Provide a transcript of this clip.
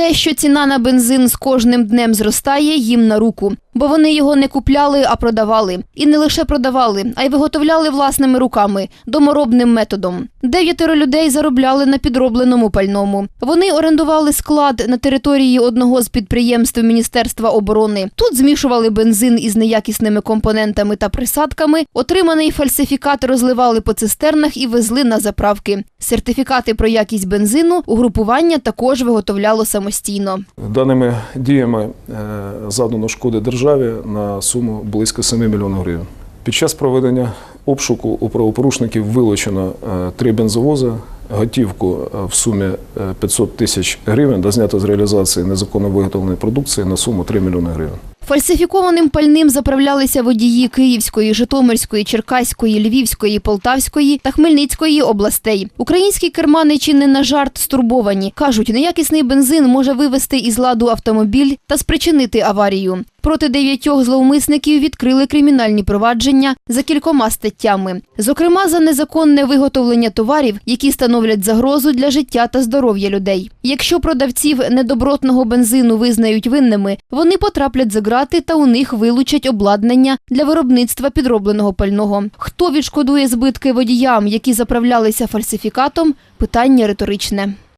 Те, що ціна на бензин з кожним днем зростає, їм на руку, бо вони його не купляли, а продавали. І не лише продавали, а й виготовляли власними руками, доморобним методом. Дев'ятеро людей заробляли на підробленому пальному. Вони орендували склад на території одного з підприємств Міністерства оборони. Тут змішували бензин із неякісними компонентами та присадками. Отриманий фальсифікат розливали по цистернах і везли на заправки. Сертифікати про якість бензину угрупування також виготовляло самостійно. Даними діями задано завдано шкоди державі на суму близько 7 мільйонів гривень. Під час проведення обшуку у правопорушників вилучено е, три бензовози, готівку е, в сумі е, 500 тисяч гривень та знято з реалізації незаконно виготовленої продукції на суму 3 мільйони гривень. Фальсифікованим пальним заправлялися водії Київської, Житомирської, Черкаської, Львівської, Полтавської та Хмельницької областей. Українські керманичі не на жарт стурбовані. Кажуть, неякісний бензин може вивести із ладу автомобіль та спричинити аварію. Проти дев'ятьох зловмисників відкрили кримінальні провадження за кількома статтями. Зокрема, за незаконне виготовлення товарів, які становлять загрозу для життя та здоров'я людей. Якщо продавців недобротного бензину визнають винними, вони потраплять за грати та у них вилучать обладнання для виробництва підробленого пального. Хто відшкодує збитки водіям, які заправлялися фальсифікатом? Питання риторичне.